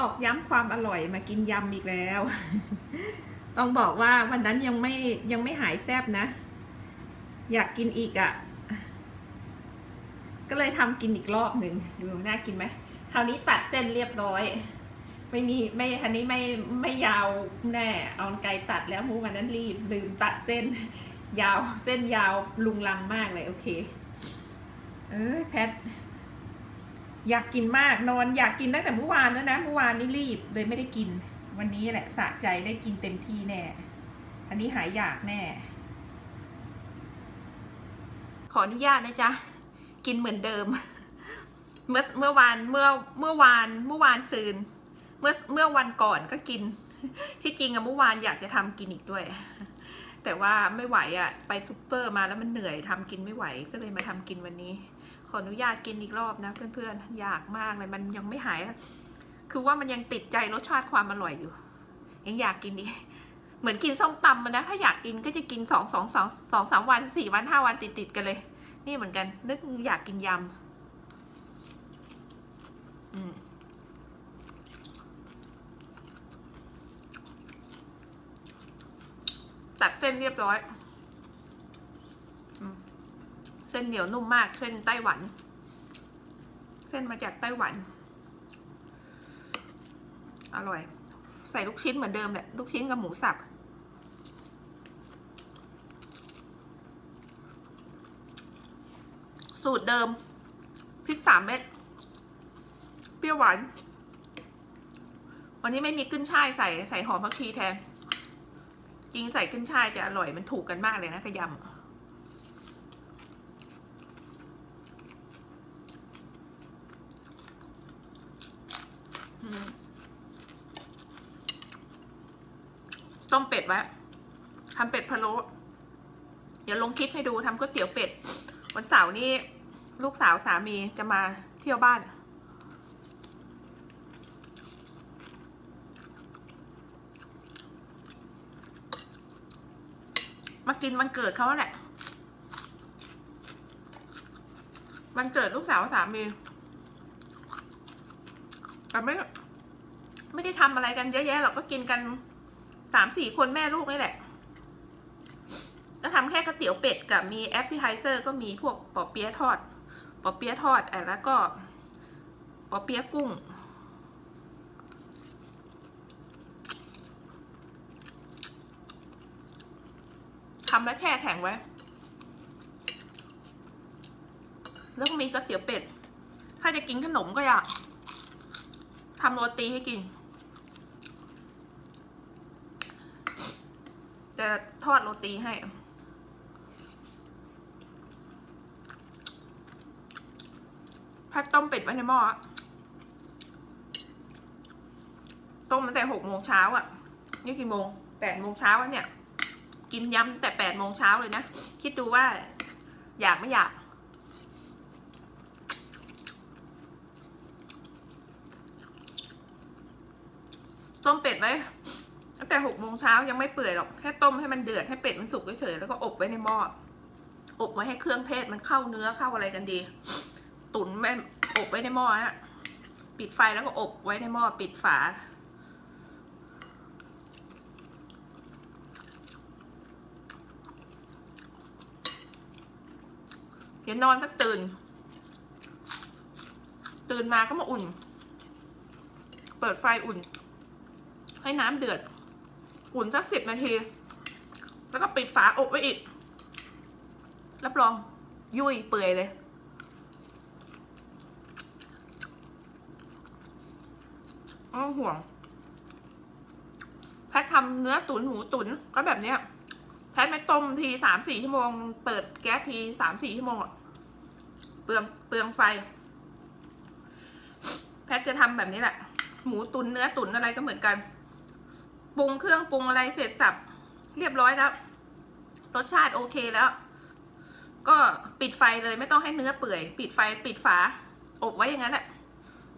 ตอกย้ำความอร่อยมากินยำอีกแล้ว ต้องบอกว่าวันนั้นยังไม่ยังไม่หายแซบนะ อยากกินอีกอะ่ะ ก็เลยทำกินอีกรอบหนึ่งดูน่ากินไหมคราวนี้ตัดเส้นเรียบร้อย ไม่มีไม่อันนี้ไม่ไม่ยาวแน่เอาไกลตัดแล้วมูวันนั้นรีบลืมตัดเส้น ยาวเส้นยาวลุงลังมากเลยโอเค เอ้ยแพท อยากกินมากนอนอยากกินตั้งแต่เมื่อวานแล้วนะเมื่อวานนี่รีบเลยไม่ได้กิน วันนี้แหละสะใจได้กินเต็มที่แน่ อันนี้หายอยากแน่ ขออนุญาตนะจ๊ะ กินเหมือนเดิม เมื่อเมื่อวานเมื่อเมื่อวานเมื่อวานซืน เมื่อเมื่อวันก่อนก็กิน ที่จริงอะเมื่อวานอยากจะทำกินอีกด้วย แต่ว่าไม่ไหวอะไปซุปเปอร์มาแล้วมันเหนื่อยทำกินไม่ไหวก็เลยมาทำกินวันนี้ ขออนุญาตกินอีกรอบนะ เพื่อนๆ อยากมากเลย มันยังไม่หาย คือว่ามันยังติดใจรสชาติความอร่อยอยู่ ยังอยากกินอีกเหมือนกินส้มตำมันนะ ถ้าอยากกินก็จะกินสองสองสองสองสามวันสี่วันห้าวันติดติดๆกันเลย นี่เหมือนกัน นึกอยากกินยำอืมตัดเส้นเรียบร้อยอืมเส้นเหนียวนุ่มมาก เส้นไต้หวัน เส้นมาจากไต้หวัน อร่อย ใส่ลูกชิ้นเหมือนเดิมแหละ ลูกชิ้นกับหมูสับ สูตรเดิม พริกสามเม็ด เปรี้ยวหวาน วันนี้ไม่มีขึ้นช่ายใส่ใส่หอมผักชีแทน จริงใส่ขึ้นช่ายจะอร่อยมันถูกกันมากเลยนะกระยำ ต้มเป็ดไว้ทำเป็ดพะโล้เดี๋ยวลงคลิปให้ดูทำก๋วยเตี๋ยวเป็ด วันเสาร์นี้ลูกสาวสามีจะมาเที่ยวบ้าน มากินวันเกิดเขาแหละวันเกิดลูกสาวสามีแต่ไม่ไม่ได้ทำอะไรกันเยอะแยะหรอกก็กินกัน สามสี่คนแม่ลูกนี่แหละ ก็ทำแค่ก๋วยเตี๋ยวเป็ดกับมีแอปเปิลไฮเซอร์ก็มีพวกปอเปี๊ยะทอดปอเปี๊ยะทอดอะแล้วก็ปอเปี๊ยะกุ้ง ทำแล้วแช่แข็งไว้ แล้วก็มีก๋วยเตี๋ยวเป็ด ถ้าจะกินขนมก็อยากทำโรตีให้กิน จะทอดโรตีให้ พัดต้มเป็ดไว้ในหม้อต้มตั้งแต่หกโมงเช้าอะ นี่กี่โมงแปดโมงเช้าอะเนี่ย กินยำตั้งแต่แปดโมงเช้าเลยนะ คิดดูว่า อยากไม่อยากต้มเป็ดไว้ แต่หกโมงเช้ายังไม่เปื่อยหรอกแค่ต้มให้มันเดือดให้เป็ดมันสุกเฉยๆแล้วก็อบไว้ในหม้ออบไว้ให้เครื่องเทศมันเข้าเนื้อเข้าอะไรกันดี ตุ๋นไว้อบไว้ในหม้อฮะปิดไฟแล้วก็อบไว้ในหม้อปิดฝาเดี๋ยวนอนสักตื่น ตื่นมาก็มาอุ่น เปิดไฟอุ่น ให้น้ำเดือด อุ่นสักสิบนาที แล้วก็ปิดฝาอบไว้อีก รับรองยุ่ยเปื่อยเลย อ้าห่วง แพททำเนื้อตุ๋นหมูตุ๋นก็แบบเนี้ย แพทไม่ต้มทีสามสี่ชั่วโมง เปิดแก๊สทีสามสี่ชั่วโมงเปลืองเปลืองไฟ แพทจะทำแบบนี้แหละ หมูตุนเนื้อตุนอะไรก็เหมือนกัน ปรุงเครื่องปรุงอะไรเสร็จสับเรียบร้อยแล้วรสชาติโอเคแล้ว ก็ปิดไฟเลยไม่ต้องให้เนื้อเปื่อย ปิดไฟปิดฝา อบไว้อย่างนั้นแหละ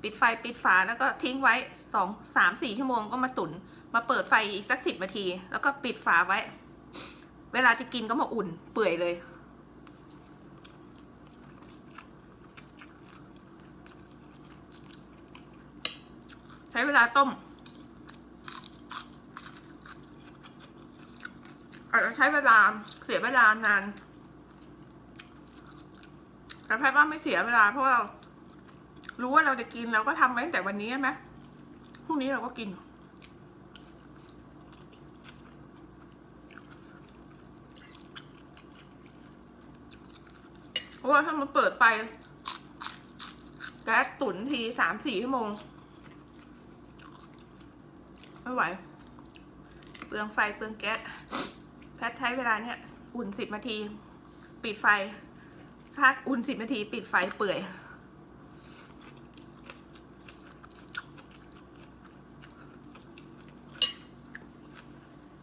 ปิดไฟปิดฝาแล้วก็ทิ้งไว้สองสามสี่ชั่วโมงก็มาตุน มาเปิดไฟอีกสักสิบนาที แล้วก็ปิดฝาไว้ เวลาจะกินก็มาอุ่นเปื่อยเลย ใช้เวลาต้ม อาจจะใช้เวลาเสียเวลานาน แต่แพทย์ว่าไม่เสียเวลาเพราะเรารู้ว่าเราจะกินเราก็ทำไว้ตั้งแต่วันนี้ใช่ไหมพรุ่งนี้เราก็กิน เพราะว่าถ้ามันเปิดไฟแก๊สตุ๋นทีสามสี่ชั่วโมง ไม่ไหว เปลืองไฟเปลืองแก๊ส ทย์ใช้เวลาเนี่ยอุ่นสิบนาที ปิดไฟพักอุ่นสิบนาที ปิดไฟเปื่อย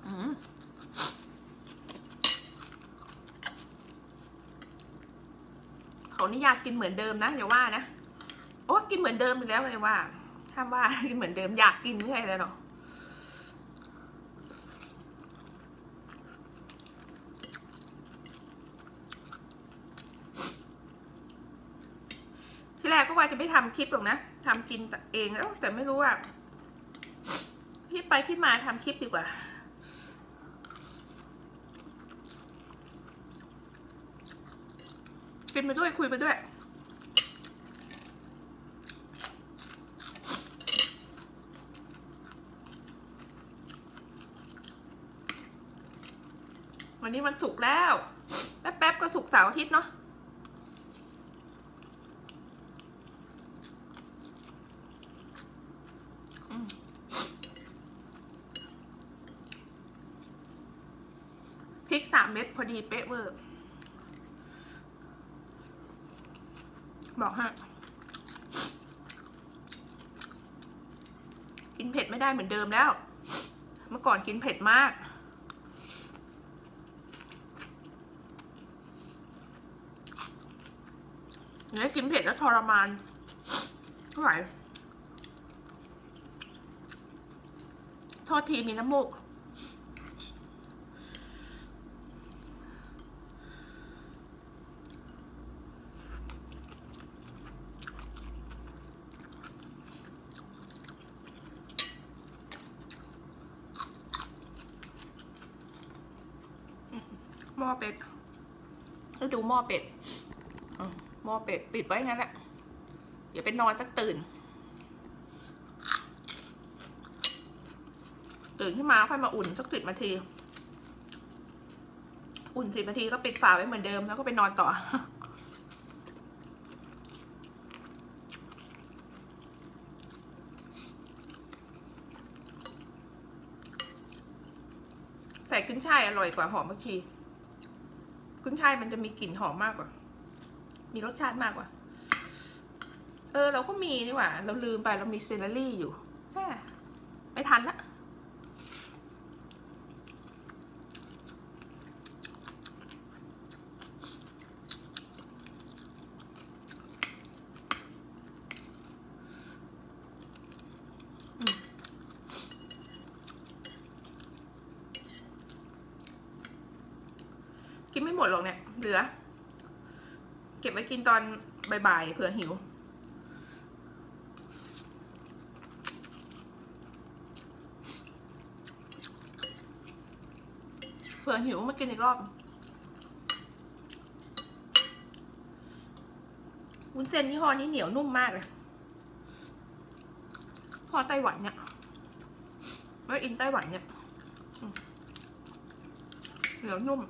อืมขออนุญาตกินเหมือนเดิมนะอย่าว่านะ โอ้กินเหมือนเดิมไปแล้วอย่าว่าถ้าว่ากินเหมือนเดิมอยากกินไม่ใช่แล้วหรอ ก็ว่าจะไม่ทำคลิปหรอกนะทำกินเองแล้วแต่ไม่รู้ว่าคิดไปคิดมาทำคลิปดีกว่า กินไปด้วยคุยไปด้วยวันนี้มันสุกแล้ว แป๊บๆก็สุกเสาร์อาทิตย์เนาะ พริกสามเม็ ดีเป๊ะเวอร์ บอกฮะกินเผ็ดไม่ได้เหมือนเดิมแล้ว เมื่อก่อนกินเผ็ดมาก เนี่ยกินเผ็ดแล้วทรมานเท่าไหร่โทษทีมีน้ำมูก หม้อเป็ดให้วดูหม้อเป็ดหม้อเป็ดปิดไว้งั้นแหละเดี๋ยวไปนอนสักตื่น ตื่นขึ้นมาค่อยมาอุ่นสักสิบนาที อุ่นสิบนาทีก็ปิดฝาไว้เหมือนเดิมแล้วก็ไปนอนต่อใส่ขึ้นช่ายอร่อยกว่าหอมผักชี กุ้ยช่ายมันจะมีกลิ่นหอมมากกว่า มีรสชาติมากกว่า เออ เราก็มีนี่หว่า เราลืมไปเรามีเซลลรี่อยู่แม่ไม่ทันละ กินไม่หมดหรอกเนี่ย เหลือ เก็บไว้กินตอนบ่ายๆเผื่อหิว เผื่อหิวมากินอีกรอบวุ้นเส้นยี่ห้อนี้เหนียวนุ่มมากเลย พอไต้หวันเนี่ยไม่อินไต้หวันเนี่ยเหนียวนุ่ม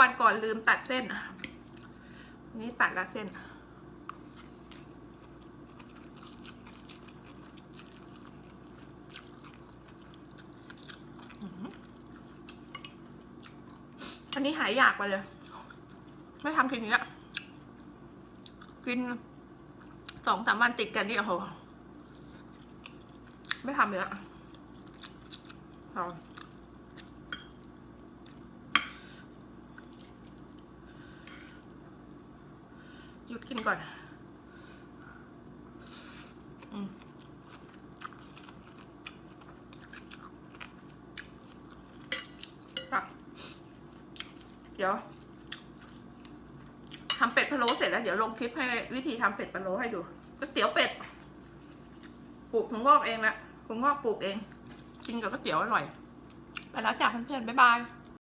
วันก่อนลืมตัดเส้นอะนี่ตัดละเส้น อันนี้หายอยากไปเลย ไม่ทำกินนี้ละกินสองสามวันติดกันนี่โอ้โห ไม่ทำเลยอะพอ ห ยุดกินก่อนอืมเดี๋ยวทำเป็ดพะโล้เสร็จแล้วเดี๋ยวลงคลิปให้วิธีทำเป็ดพะโล้ให้ดูก๋วยเตี๋ยวเป็ดปลูกถั่วงอกเองละถั่วงอกปลูกเอง กินกับก๋วยเตี๋ยวอร่อย ไปแล้วจ้าเพื่อนๆ บ๊ายบาย